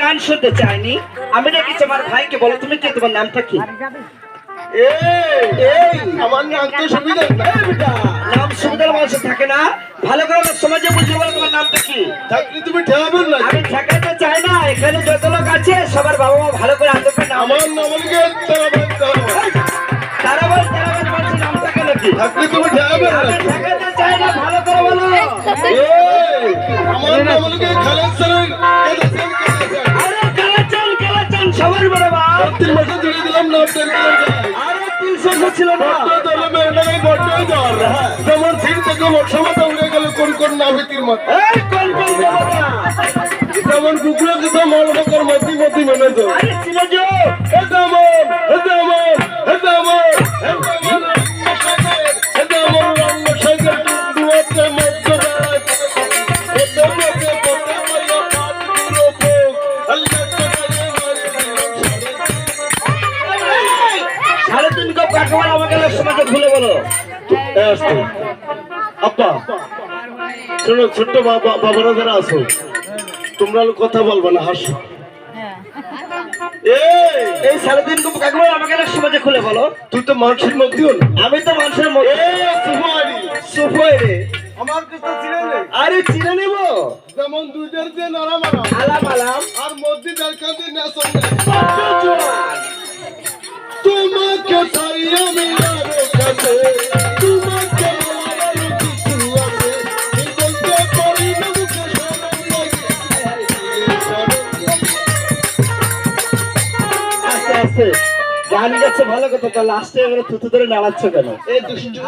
গান শুনতে চাইনি। আমি ডেকেছি আমার ভাইকে বলো তুমি কে? তোমার নামটা কি? আমার নাম তো সুবিধা নাম সুবিধার মানুষের থাকে না। ভালো করে আমার সমাজে বুঝে বলো তোমার নামটা কি? থাকলে তুমি ঠেয়াবেন না। আমি ঠেকাতে চাই না এখানে যত লোক আছে সবার বাবা মা ভালো করে নাম আমার তারা তারা বল তারা বল মানুষের নাম থাকে নাকি? থাকলে তুমি না। কালাচান সবার বড় তিন মাসে দিয়ে দিলাম নাম আরে তিনশো ছিল না। তাহলে মেয়েটাকে বড্ড জ্বর যেমন সিট থেকে বর্ষমাতা উড়ে গেল কোন কোন নামে তিন কোন কোন যেমন কুকুরে কোথাও মাল মতি মতি মেনে যাও আরে ছিল আমাকে বলো শোনো ছোট্ট বাবারা যারা আছো তোমরা কথা বলবা না হাসো। এই আমাকে খুলে বলো। তুই তো মানুষের মধ্যেও আমি তো মানুষের মধ্যে সুফই রে আমার কাছে ছিল রে আরে চিনে নেব? যেমন দুইটার দিয়ে নাড়া আলাম আলাম আর মধ্যে দরকার দিয়ে না সঙ্গে তোমাকে চাই আমি আরও কাছে। তোমাকে গান গাচ্ছে ভালো কথা। তা লাস্টে এবারে থুতু ধরে নাড়াচ্ছ কেন? এই দুষ্টু।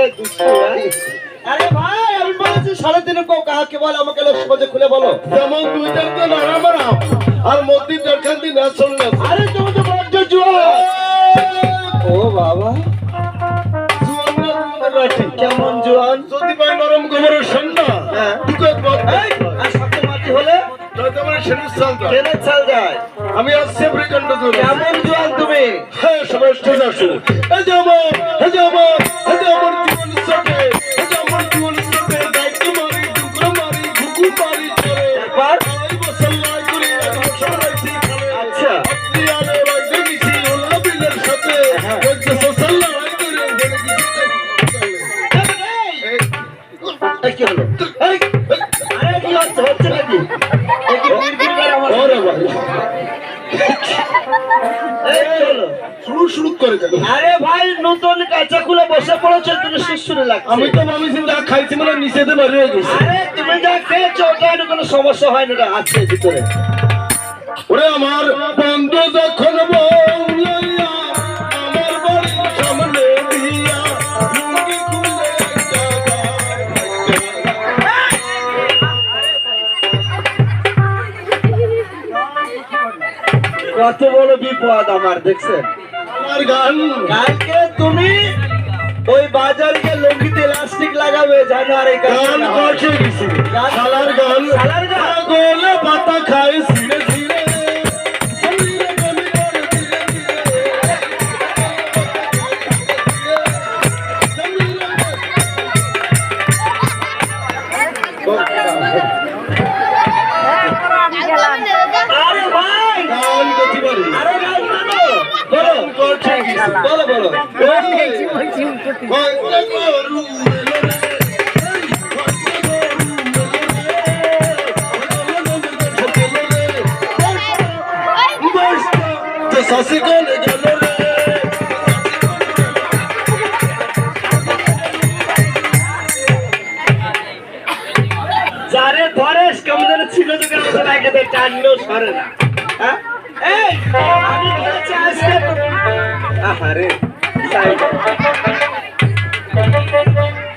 এই দুষ্টু, হ্যাঁ? আরে ভাই আমি বলেছি সাড়ে কাকে বল আমাকে লোক খুলে বলো। যেমন নাড়া মারা আর মধ্যে দরকার দিয়ে না। সঙ্গে আরে তুমি তো বড্ড জোয়ান ও বাবা। কেমন জোয়ান? যদি পাই নরম গোবরের সন্ধ্যা হ্যাঁ। দুটো এই, আর সাথে মাটি হলে? চাল যায়। আমি আসছি কেমন জোয়ান তুমি? হ্যাঁ সবাই স্টেজ এই যে আমার কি হলো? আরে কি হচ্ছে? হচ্ছে নাকি? শুরু শুরু করে দেন আরে ভাই নতুন কাঁচা খুলে বসে পড়েছে তুমি শিশুরে লাগছে। আমি তো ভাবিছি যা খাইছি মানে নিচেতে বাড়ি হয়ে গেছি। আরে তুমি যা খেয়েছো ওটা কোনো সমস্যা হয় না আছে ভিতরে। ওরে আমার বন্ধু যখন কত বড় বিপদ আমার দেখছেন? আমার গান। কালকে তুমি ওই বাজারে গিয়ে লঙ্গিতে ইলাস্টিক লাগাবে জানো আর এই গান কাজটা হয়। কষে গেছি। শালার গান। শালার গান? গোলে পাতা খাই ধীরে ধীরে শরীরে গলি করে ধীরে ধীরে। আরে ভাই গান করতে পারি আরে গান শোনো। বলো কষে গেছি বলো বলো। শশী কোনে গেল রে যারে ধরেস কেমন যেন ছিল তো একে দিয়ে টানলেও সরে না। আহারে,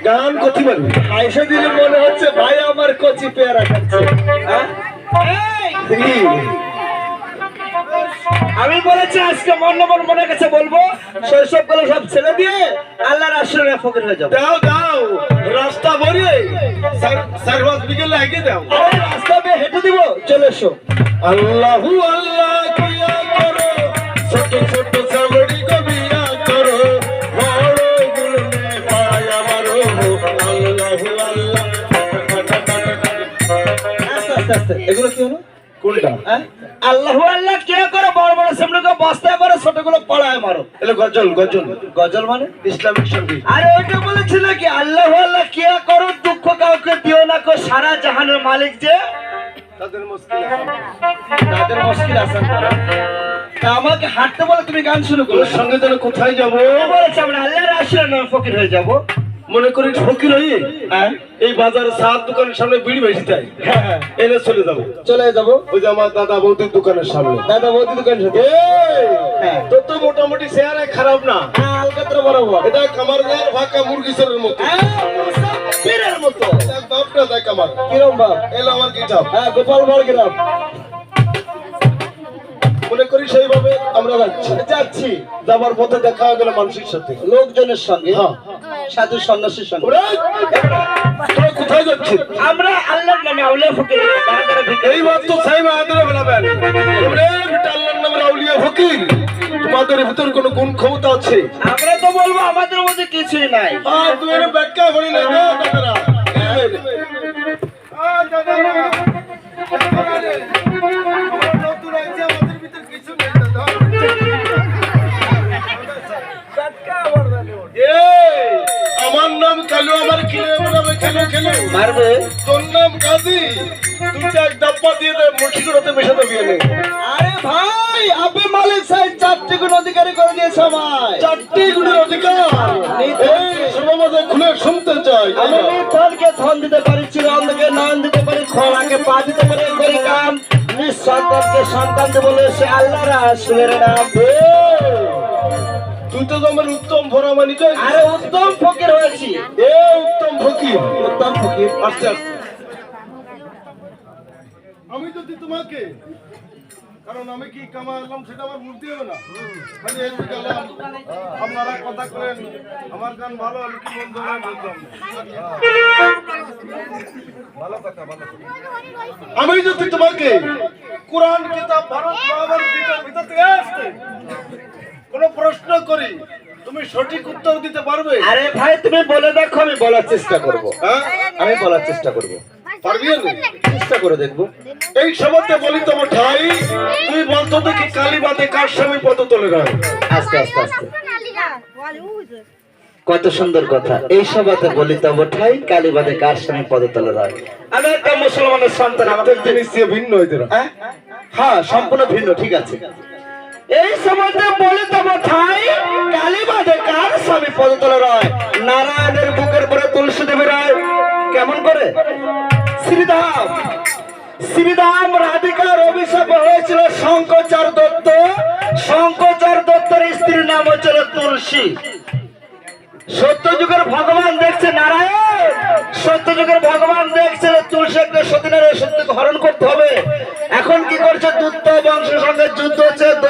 গান করতে পারি পয়সা দিলে মনে হচ্ছে ভাই আমার কচি পেয়ারা খাচ্ছে। হ্যাঁ? আমি বলেছি আজকে মন মন কাছে বলব শৈশবগুলো সব ছেড়ে দিয়ে আল্লাহর আশ্রয় ফকির হয়ে যাব। দাও দাও রাস্তা ভরিয়ে সার্ভাস বিকেল লাগিয়ে দাও। আরে রাস্তা দিয়ে হেঁটে দিব চলে এসো। আল্লাহু আল্লাহ কিয়া করো। ছোট ছোট আস্তে আস্তে আস্তে এগুলো কি হলো? কোনটা হ্যাঁ? আল্লাহ কে করে বড় বড় সেমনিকে বস্তায় করে ছোটগুলো পড়ায় মারো? এলো গজল গজল। গজল মানে? ইসলামিক সংগীত। আরে ওইটা বলেছিল কি আল্লাহ আল্লাহ কে করো দুঃখ কাউকে দিও না কো সারা জাহানের মালিক যে তাদের মুশকিল তাদের মুশকিল আসান আমাকে হাঁটতে বলে তুমি গান শুরু করো। সঙ্গে যেন কোথায় যাব? বলেছে আমরা আল্লাহর আশীর্বাদ নামে ফকির হয়ে যাব। মনে করি ফকির হয়ে হ্যাঁ। এই বাজারে সাত দোকানের সামনে বিড়ি বেশি চাই হ্যাঁ। এনে চলে যাব। চলে যাব? ওই যে আমার দাদা বৌদির দোকানের সামনে। দাদা বৌদি দোকান সাথে হ্যাঁ। তোর তো মোটামুটি চেহারা খারাপ না। হ্যাঁ আলকাতরা বরাবর। এটা কামার ফাঁকা মুরগি চোরের মতো। হ্যাঁ, মতো। বাপটা দেখ আমার। কিরম বাপ? এলো আমার কিতাব হ্যাঁ গোপাল বর্গিরাম মনে করি সেইভাবে আমরা যাচ্ছি। যাচ্ছি। যাবার পথে দেখা গেল মানুষের সাথে। লোকজনের সঙ্গে। হ্যাঁ। সাধু সন্ন্যাসীর সঙ্গে। ওরে, কোথায় যাচ্ছিস? আমরা আল্লাহর নামে আউলিয়া ফকির। তারা তারা ভিতরে। এইবার তো সাই মাহাদুরে বেলাবেন আল্লাহর নামের আউলিয়া ফকির। তোমাদের ভিতর কোনো গুণ ক্ষমতা আছে? আমরা তো বলব আমাদের মধ্যে কিছুই নাই। আর ব্যাখ্যা করি না খেলো মারবে। তোর নাম এক ডাব্বা দিয়ে আরে ভাই আপনি মালিক সাহেব চারটি গুণ অধিকারী করে দিয়েছে আমায়। চারটি গুণের অধিকার? এই সমাজে খুলে শুনতে চাই। আমি নির্ধনকে ধন দিতে পারি চিরন্ধকে নয়ন দিতে পারি খোলাকে পা দিতে পারি করি কাম। নিঃসন্তানকে সন্তান দেবো বলে সে আল্লাহ রাসুলের নাম। তুই তো আমার উত্তম ভরা মানিক আরে উত্তম ফকির হয়েছি। এ উত্তম ফকির উত্তম ফকির আস্তে আস্তে। আমি যদি তোমাকে। কারণ আমি কি কামা কামালাম সেটা আমার বুঝতে হবে না। খালি এসে গেলাম আপনারা কথা করেন আমার গান ভালো আমি কি মন্দ হবে বলতাম আমি যদি তোমাকে কোরআন কিতাব ভারত মহাভারত গীতার ভিতর থেকে আসতে কোন প্রশ্ন করি তুমি সঠিক উত্তর দিতে পারবে? আরে ভাই তুমি বলে দেখো আমি বলার চেষ্টা করব। হ্যাঁ? আমি বলার চেষ্টা করব। পারবি চেষ্টা করে দেখব। এই সমাজে বলি তোমার ঠাই তুই বলতো দেখি কালীবাদে কার স্বামী পদ তোলে না? আস্তে আস্তে আস্তে। কত সুন্দর কথা। এই সভাতে বলি তব ঠাই কালীবাদে কার সঙ্গে পদতলে রয় আমি একটা মুসলমানের সন্তান প্রত্যেক জিনিস ভিন্ন হইতে হ্যাঁ? হ্যাঁ সম্পূর্ণ ভিন্ন ঠিক আছে। এই সমাজে বলে তব ঠাই কালীবাদে কার স্বামী পদতলে রয়? নারায়ণের বুকের পরে তুলসী দেবী রায়। কেমন করে? শ্রীধাম। শ্রীধাম রাধিকার অভিশাপ হয়েছিল শঙ্করচার দত্ত। শঙ্করচার দত্তের স্ত্রীর নাম হচ্ছিল তুলসী।